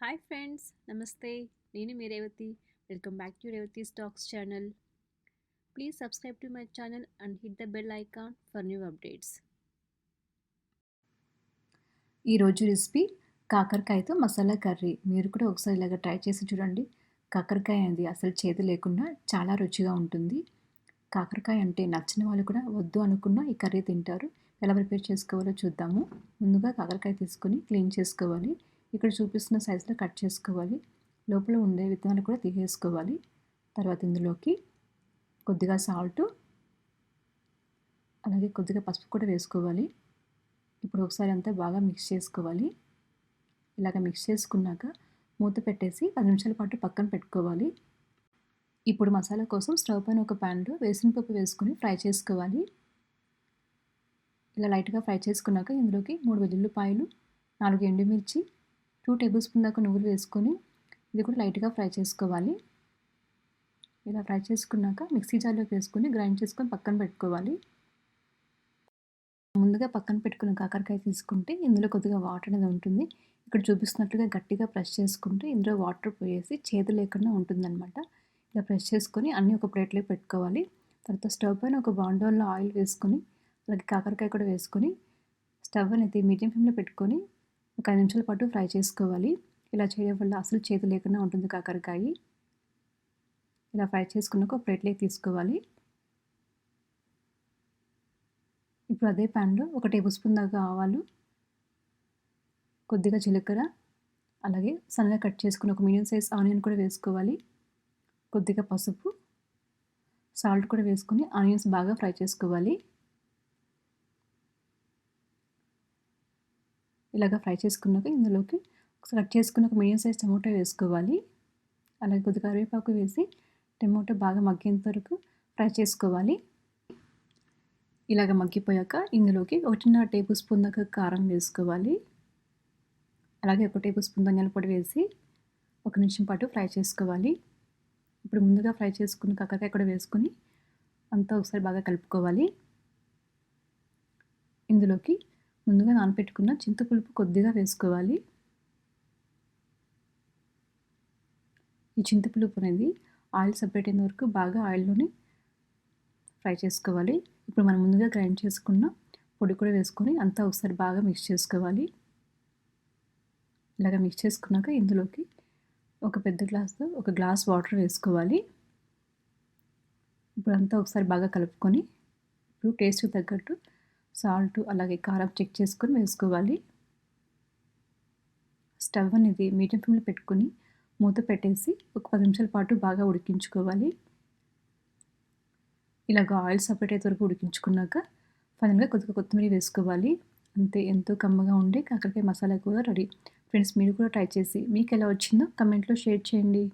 Hi friends నమస్తే. నేను మీ Revathi. Welcome back to Revathi stocks channel. Please subscribe to my channel and hit the bell icon for new updates. ఈరోజు recipe కాకరకాయతో masala curry. మీరు కూడా ఒకసారి ఇలాగ ట్రై చేసి చూడండి. కాకరకాయ అనేది అసలు చేతి లేకుండా చాలా రుచిగా ఉంటుంది. కాకరకాయ అంటే నచ్చిన వాళ్ళు కూడా వద్దు అనుకున్న ఈ కర్రీ తింటారు. ఎలా ప్రిపేర్ చేసుకోవాలో చూద్దాము. ముందుగా కాకరకాయ తీసుకొని క్లీన్ చేసుకోవాలి. ఇక్కడ చూపిస్తున్న సైజులో కట్ చేసుకోవాలి. లోపల ఉండే విత్తనాలు కూడా తీసేసుకోవాలి. తర్వాత ఇందులోకి కొద్దిగా సాల్ట్ అలాగే కొద్దిగా పసుపు కూడా వేసుకోవాలి. ఇప్పుడు ఒకసారి అంతా బాగా మిక్స్ చేసుకోవాలి. ఇలాగ మిక్స్ చేసుకున్నాక మూత పెట్టేసి పది నిమిషాల పాటు పక్కన పెట్టుకోవాలి. ఇప్పుడు మసాలా కోసం స్టవ్ పైన ఒక ప్యాన్లో వేసిన పప్పు వేసుకొని ఫ్రై చేసుకోవాలి. ఇలా లైట్గా ఫ్రై చేసుకున్నాక ఇందులోకి మూడు వెల్లుల్లిపాయలు నాలుగు ఎండుమిర్చి టూ టేబుల్ స్పూన్ దాకా నువ్వులు వేసుకొని ఇది కూడా లైట్గా ఫ్రై చేసుకోవాలి. ఇలా ఫ్రై చేసుకున్నాక మిక్సీ జార్లోకి వేసుకొని గ్రైండ్ చేసుకొని పక్కన పెట్టుకోవాలి. ముందుగా పక్కన పెట్టుకున్న కాకరకాయ తీసుకుంటే ఇందులో కొద్దిగా వాటర్ అనేది ఉంటుంది. ఇక్కడ చూపిస్తున్నట్లుగా గట్టిగా ప్రెస్ చేసుకుంటే ఇందులో వాటర్ పోయేసి చేదు లేకుండా ఉంటుందన్నమాట. ఇలా ప్రెస్ చేసుకొని అన్నీ ఒక ప్లేట్లో పెట్టుకోవాలి. తర్వాత స్టవ్ పైన ఒక బాండోల్లో ఆయిల్ వేసుకొని అలాగే కాకరకాయ కూడా వేసుకొని స్టవ్ అనేది మీడియం ఫ్లేమ్లో పెట్టుకొని ఒక ఐదు నిమిషాల పాటు ఫ్రై చేసుకోవాలి. ఇలా చేయడం వల్ల అసలు చేతి లేకుండా ఉంటుంది కాకరకాయ. ఇలా ఫ్రై చేసుకున్నాక ఒక ప్లేట్లోకి తీసుకోవాలి. ఇప్పుడు అదే ప్యాన్లో ఒక టేబుల్ స్పూన్ దాకా ఆవాలు కొద్దిగా జీలకర్ర అలాగే సన్నగా కట్ చేసుకుని ఒక మీడియం సైజ్ ఆనియన్ కూడా వేసుకోవాలి. కొద్దిగా పసుపు సాల్ట్ కూడా వేసుకొని ఆనియన్స్ బాగా ఫ్రై చేసుకోవాలి. ఇలాగ ఫ్రై చేసుకున్నాక ఇందులోకి కట్ చేసుకున్న ఒక మీడియం సైజ్ టమోటా వేసుకోవాలి. అలాగే కొద్దిగా కరివేపాకు వేసి టమోటా బాగా మగ్గేంత వరకు ఫ్రై చేసుకోవాలి. ఇలాగ మగ్గిపోయాక ఇందులోకి ఒకటిన్నర టేబుల్ స్పూన్ దాకా కారం వేసుకోవాలి. అలాగే ఒక టేబుల్ స్పూన్ ధనియాల పొడి వేసి ఒక నిమిషం పాటు ఫ్రై చేసుకోవాలి. ఇప్పుడు ముందుగా ఫ్రై చేసుకున్న కక్కకాయ కూడా వేసుకొని అంతా ఒకసారి బాగా కలుపుకోవాలి. ఇందులోకి ముందుగా నానపెట్టుకున్న చింతపులుపు కొద్దిగా వేసుకోవాలి. ఈ చింతపులుపు అనేది ఆయిల్ సపరేట్ అయిన వరకు బాగా ఆయిల్లోనే ఫ్రై చేసుకోవాలి. ఇప్పుడు మనం ముందుగా గ్రైండ్ చేసుకున్న పొడి కూడా వేసుకొని అంతా ఒకసారి బాగా మిక్స్ చేసుకోవాలి. ఇలాగ మిక్స్ చేసుకున్నాక ఇందులోకి ఒక పెద్ద గ్లాస్తో ఒక గ్లాస్ వాటర్ వేసుకోవాలి. ఇప్పుడు అంతా ఒకసారి బాగా కలుపుకొని ఇప్పుడు టేస్ట్ తగ్గట్టు సాల్ట్ అలాగే కారం చెక్ చేసుకొని వేసుకోవాలి. స్టవ్ అనేది మీడియం ఫ్లేమ్లో పెట్టుకొని మూత పెట్టేసి ఒక పది నిమిషాల పాటు బాగా ఉడికించుకోవాలి. ఇలాగ ఆయిల్ సపరేట్ అయితే వరకు ఉడికించుకున్నాక ఫైనల్గా కొద్దిగా కొత్తిమీర వేసుకోవాలి. అంతే ఎంతో కమ్మగా ఉండే కాకరకాయ మసాలా కూడా రెడీ. ఫ్రెండ్స్ మీరు కూడా ట్రై చేసి మీకు ఎలా వచ్చిందో కమెంట్లో షేర్ చేయండి.